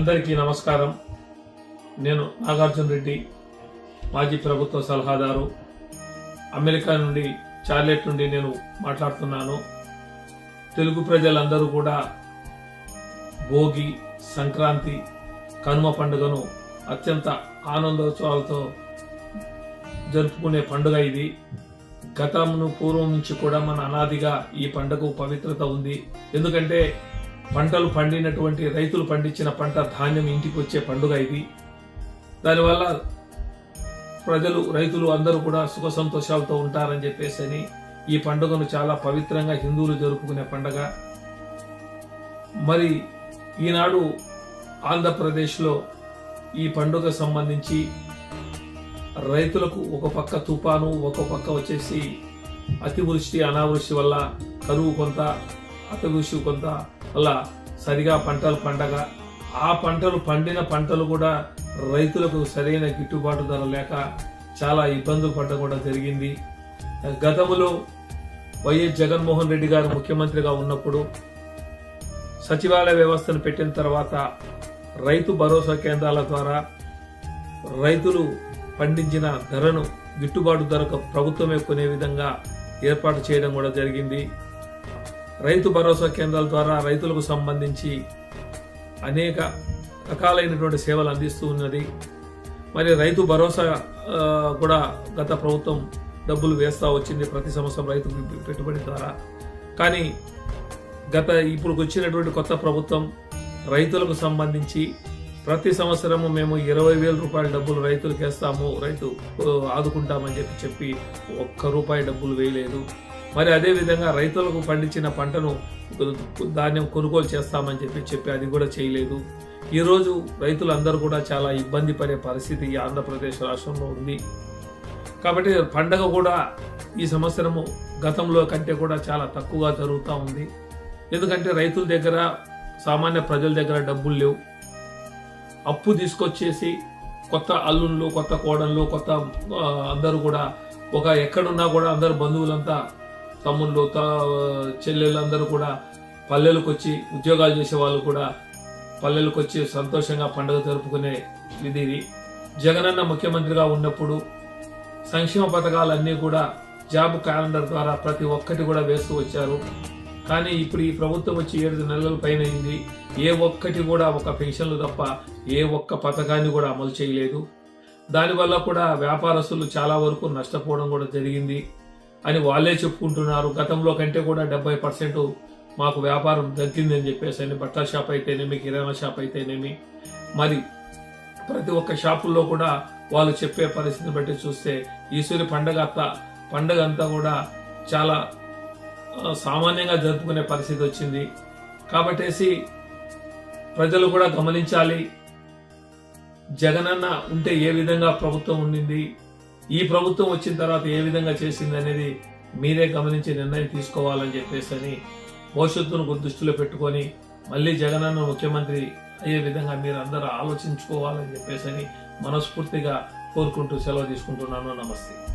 అందరికీ నమస్కారం. నేను నాగార్జున రెడ్డి మాజీ ప్రభుత్వ సలహాదారు. అమెరికా నుండి చార్లెట్ నుండి నేను మాట్లాడుతున్నాను. తెలుగు ప్రజలందరూ కూడా భోగి సంక్రాంతి కనుమ పండుగను అత్యంత ఆనందోత్సవాలతో జరుపుకునే పండుగ ఇది. గతమును పూర్వం నుంచి కూడా మన అనాదిగా ఈ పండుగకు పవిత్రత ఉంది. ఎందుకంటే పంటలు పండినటువంటి రైతులు పండించిన పంట ధాన్యం ఇంటికి వచ్చే పండుగ ఇది. దానివల్ల ప్రజలు రైతులు అందరూ కూడా సుఖ సంతోషాలతో ఉంటారని చెప్పేసి అని ఈ పండుగను చాలా పవిత్రంగా హిందువులు జరుపుకునే పండుగ. మరి ఈనాడు ఆంధ్రప్రదేశ్లో ఈ పండుగ సంబంధించి రైతులకు ఒక పక్క తుఫాను ఒక పక్క వచ్చేసి అతివృష్టి అనావృష్టి వల్ల కరువు కొంత అతివృష్టి కొంత అలా సరిగా పంటలు పండగ ఆ పంటలు పండిన పంటలు కూడా రైతులకు సరైన గిట్టుబాటు ధర లేక చాలా ఇబ్బందులు పడడం కూడా జరిగింది. గతంలో వైఎస్ జగన్మోహన్ రెడ్డి గారు ముఖ్యమంత్రిగా ఉన్నప్పుడు సచివాలయ వ్యవస్థను పెట్టిన తర్వాత రైతు భరోసా కేంద్రాల ద్వారా రైతులు పండించిన ధరను గిట్టుబాటు ధరకు ప్రభుత్వమే కొనే విధంగా ఏర్పాటు చేయడం కూడా జరిగింది. రైతు భరోసా కేంద్రాల ద్వారా రైతులకు సంబంధించి అనేక రకాలైనటువంటి సేవలు అందిస్తూ ఉన్నది. మరి రైతు భరోసా కూడా గత ప్రభుత్వం డబ్బులు వేస్తూ వచ్చింది ప్రతి సంవత్సరం రైతు పెట్టుబడి ద్వారా. కానీ గత ఇప్పుడు వచ్చినటువంటి కొత్త ప్రభుత్వం రైతులకు సంబంధించి ప్రతి సంవత్సరము మేము ఇరవై వేల రూపాయల డబ్బులు రైతులకు వేస్తాము రైతు ఆదుకుంటామని చెప్పి చెప్పి ఒక్క రూపాయి డబ్బులు వేయలేదు. మరి అదే విధంగా రైతులకు పండించిన పంటను ధాన్యం కొనుగోలు చేస్తామని చెప్పి చెప్పి అది కూడా చేయలేదు. ఈరోజు రైతులందరూ కూడా చాలా ఇబ్బంది పడే పరిస్థితి ఈ ఆంధ్రప్రదేశ్ రాష్ట్రంలో ఉంది. కాబట్టి పండగ కూడా ఈ సంవత్సరము గతంలో కంటే కూడా చాలా తక్కువగా జరుగుతూ ఉంది. ఎందుకంటే రైతుల దగ్గర సామాన్య ప్రజల దగ్గర డబ్బులు లేవు. అప్పు తీసుకొచ్చేసి కొత్త అల్లుళ్ళు కొత్త కోడళ్ళు కొత్త అందరూ కూడా ఒక ఎక్కడున్నా కూడా అందరు బంధువులంతా తమ్ముళ్ళు త చెల్లెళ్ళు అందరూ కూడా పల్లెలకు వచ్చి ఉద్యోగాలు చేసే వాళ్ళు కూడా పల్లెలకు వచ్చి సంతోషంగా పండుగ జరుపుకునే విధి ఇది. జగనన్న ముఖ్యమంత్రిగా ఉన్నప్పుడు సంక్షేమ పథకాలన్నీ కూడా జాబ్ క్యాలెండర్ ద్వారా ప్రతి ఒక్కటి కూడా వేస్తూ వచ్చారు. కానీ ఇప్పుడు ఈ ప్రభుత్వం వచ్చి ఏడు నెలల పైన అయింది. ఏ ఒక్కటి కూడా ఒక పెన్షన్లు తప్ప ఏ ఒక్క పథకాన్ని కూడా అమలు చేయలేదు. దానివల్ల కూడా వ్యాపారస్తులు చాలా వరకు నష్టపోవడం కూడా జరిగింది. అని వాళ్ళే చెప్పుకుంటున్నారు. గతంలో కంటే కూడా డెబ్బై పర్సెంట్ మాకు వ్యాపారం దక్కిందని చెప్పేసి అని బట్టల షాప్ అయితేనేమి కిరాణా షాప్ అయితేనేమి మరి ప్రతి ఒక్క షాపుల్లో కూడా వాళ్ళు చెప్పే పరిస్థితిని బట్టి చూస్తే ఈశ్వరి పండగ అంతా పండగ అంతా కూడా చాలా సామాన్యంగా జరుపుకునే పరిస్థితి వచ్చింది. కాబట్టేసి ప్రజలు కూడా గమనించాలి. జగనన్న ఉంటే ఏ విధంగా ప్రభుత్వం ఉండింది? ఈ ప్రభుత్వం వచ్చిన తర్వాత ఏ విధంగా చేసింది అనేది మీరే గమనించి నిర్ణయం తీసుకోవాలని చెప్పేసి అని భవిష్యత్తును దృష్టిలో పెట్టుకొని మళ్ళీ జగనన్న ముఖ్యమంత్రి అయ్యే విధంగా మీరు అందరూ ఆలోచించుకోవాలని చెప్పేసి అని మనస్ఫూర్తిగా కోరుకుంటూ సెలవు తీసుకుంటున్నాను. నమస్తే.